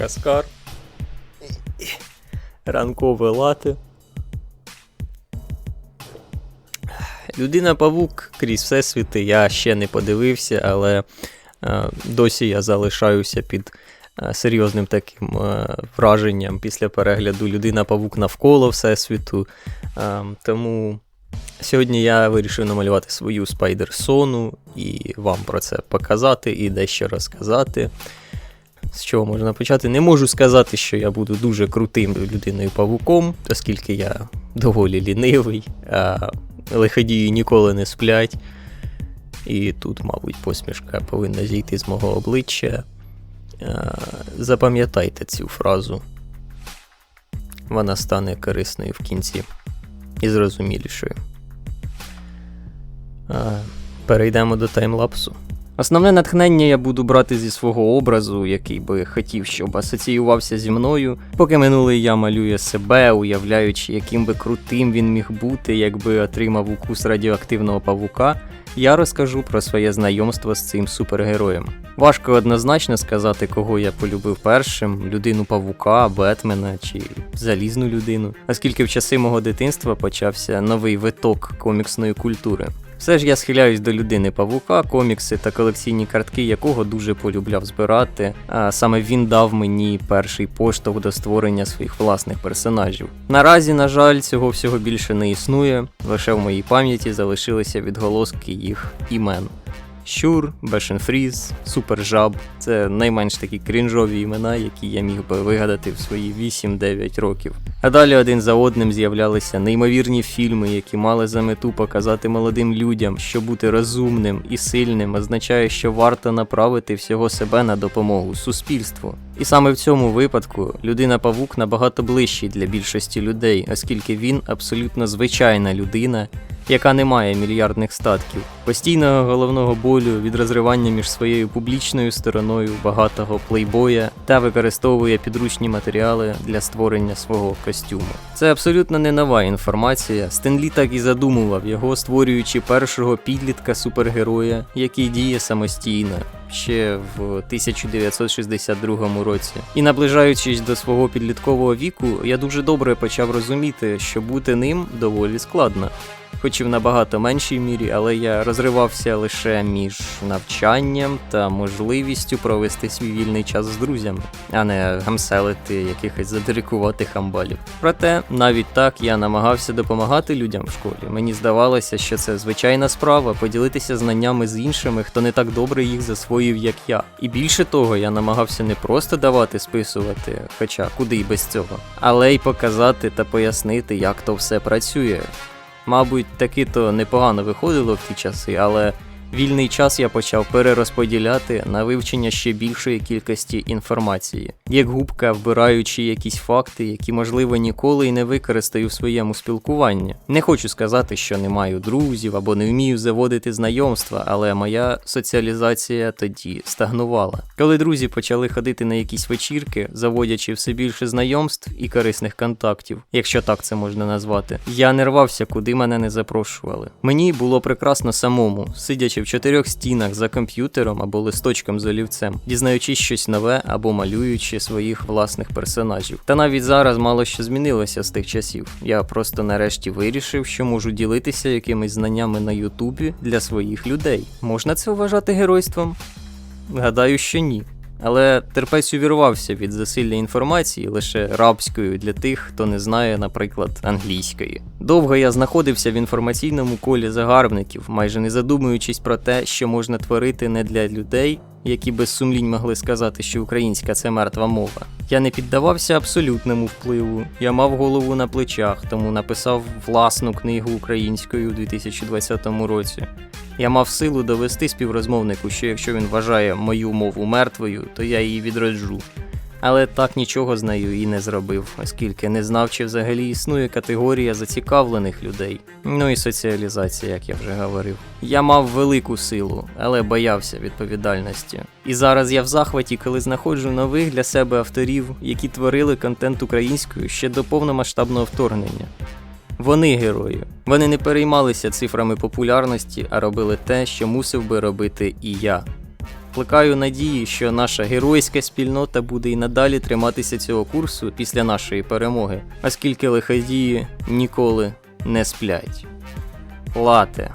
Каскар. Ранкове лати. Людина Павук крізь всесвіти я ще не подивився, але е, досі я залишаюся під е, серйозним таким е, враженням після перегляду Людина Павук навколо Всесвіту. Тому сьогодні я вирішив намалювати свою спайдерсону і вам про це показати і дещо розказати. З чого можна почати? Не можу сказати, що я буду дуже крутим людиною павуком, оскільки я доволі лінивий, а лиходії ніколи не сплять. І тут, мабуть, посмішка повинна зійти з мого обличчя. Запам'ятайте цю фразу. Вона стане корисною в кінці і зрозумілішою. Перейдемо до таймлапсу. Основне натхнення я буду брати зі свого образу, який би хотів, щоб асоціювався зі мною, поки минулий я малює себе, уявляючи, яким би крутим він міг бути, якби отримав укус радіоактивного павука. Я розкажу про своє знайомство з цим супергероєм. Важко однозначно сказати, кого я полюбив першим: людину павука, Бетмена чи залізну людину, оскільки в часи мого дитинства почався новий виток коміксної культури. Все ж я схиляюсь до людини павука, комікси та колекційні картки якого дуже полюбляв збирати. А саме він дав мені перший поштовх до створення своїх власних персонажів. Наразі, на жаль, цього всього більше не існує, лише в моїй пам'яті залишилися відголоски їх імен. Щур, Бешенфріз, Супержаб це найменш такі крінжові імена, які я міг би вигадати в свої 8-9 років. А далі один за одним з'являлися неймовірні фільми, які мали за мету показати молодим людям, що бути розумним і сильним означає, що варто направити всього себе на допомогу суспільству. І саме в цьому випадку людина Павук набагато ближчий для більшості людей, оскільки він абсолютно звичайна людина, яка не має мільярдних статків, постійного головного болю від розривання між своєю публічною стороною багатого плейбоя та використовує підручні матеріали для створення свого костюму. Це абсолютно не нова інформація. Стенлі так і задумував його, створюючи першого підлітка супергероя, який діє самостійно. Ще в 1962 році. І наближаючись до свого підліткового віку, я дуже добре почав розуміти, що бути ним доволі складно хоч і в набагато меншій мірі, але я розривався лише між навчанням та можливістю провести свій вільний час з друзями, а не гамселити якихось задирикуватих амбалів. Проте, навіть так я намагався допомагати людям в школі. Мені здавалося, що це звичайна справа поділитися знаннями з іншими, хто не так добре їх засвоїв, як я. І більше того, я намагався не просто давати списувати, хоча куди й без цього, але й показати та пояснити, як то все працює. Мабуть, таки то непогано виходило в ті часи, але вільний час я почав перерозподіляти на вивчення ще більшої кількості інформації, як губка, вбираючи якісь факти, які, можливо, ніколи й не використаю в своєму спілкуванні. Не хочу сказати, що не маю друзів або не вмію заводити знайомства, але моя соціалізація тоді стагнувала. Коли друзі почали ходити на якісь вечірки, заводячи все більше знайомств і корисних контактів, якщо так це можна назвати, я не рвався, куди мене не запрошували. Мені було прекрасно самому, сидячи в чотирьох стінах за комп'ютером або листочком з олівцем, дізнаючись щось нове або малюючи своїх власних персонажів. Та навіть зараз мало що змінилося з тих часів. Я просто нарешті вирішив, що можу ділитися якимись знаннями на Ютубі для своїх людей. Можна це вважати геройством? Гадаю, що ні. Але терпець увірвався від засилля інформації лише рабською для тих, хто не знає, наприклад, англійської. Довго я знаходився в інформаційному колі загарбників, майже не задумуючись про те, що можна творити не для людей, які без сумлінь могли сказати, що українська це мертва мова. Я не піддавався абсолютному впливу. Я мав голову на плечах, тому написав власну книгу українською у 2020 році. Я мав силу довести співрозмовнику, що якщо він вважає мою мову мертвою, то я її відроджу. Але так нічого з нею і не зробив, оскільки не знав, чи взагалі існує категорія зацікавлених людей. Ну і соціалізація, як я вже говорив. Я мав велику силу, але боявся відповідальності. І зараз я в захваті, коли знаходжу нових для себе авторів, які творили контент українською ще до повномасштабного вторгнення. Вони герої. Вони не переймалися цифрами популярності, а робили те, що мусив би робити і я. Плекаю надії, що наша геройська спільнота буде і надалі триматися цього курсу після нашої перемоги, оскільки лиходії ніколи не сплять. Лате.